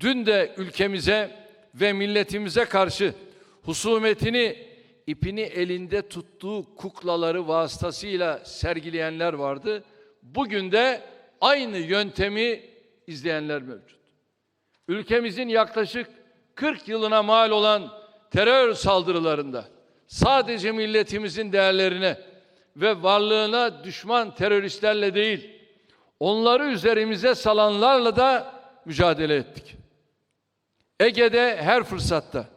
dün de ülkemize ve milletimize karşı husumetini ipini elinde tuttuğu kuklaları vasıtasıyla sergileyenler vardı. Bugün de aynı yöntemi izleyenler mevcut. Ülkemizin yaklaşık 40 yılına mal olan terör saldırılarında sadece milletimizin değerlerine ve varlığına düşman teröristlerle değil, onları üzerimize salanlarla da mücadele ettik. Ege'de her fırsatta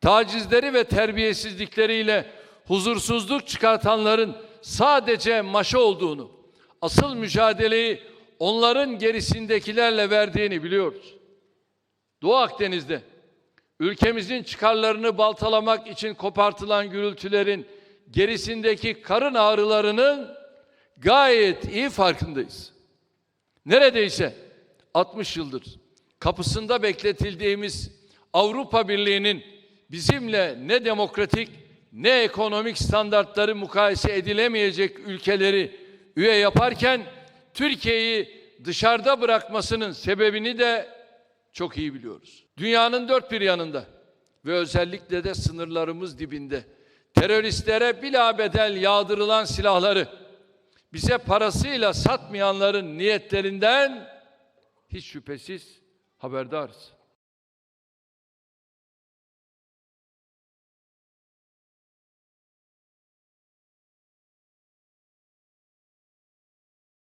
tacizleri ve terbiyesizlikleriyle huzursuzluk çıkartanların sadece maşa olduğunu, asıl mücadeleyi onların gerisindekilerle verdiğini biliyoruz. Doğu Akdeniz'de ülkemizin çıkarlarını baltalamak için kopartılan gürültülerin gerisindeki karın ağrılarının gayet iyi farkındayız. Neredeyse 60 yıldır kapısında bekletildiğimiz Avrupa Birliği'nin bizimle ne demokratik ne ekonomik standartları mukayese edilemeyecek ülkeleri üye yaparken Türkiye'yi dışarıda bırakmasının sebebini de çok iyi biliyoruz. Dünyanın dört bir yanında ve özellikle de sınırlarımız dibinde teröristlere bilabedel yağdırılan silahları bize parasıyla satmayanların niyetlerinden hiç şüphesiz haberdarız.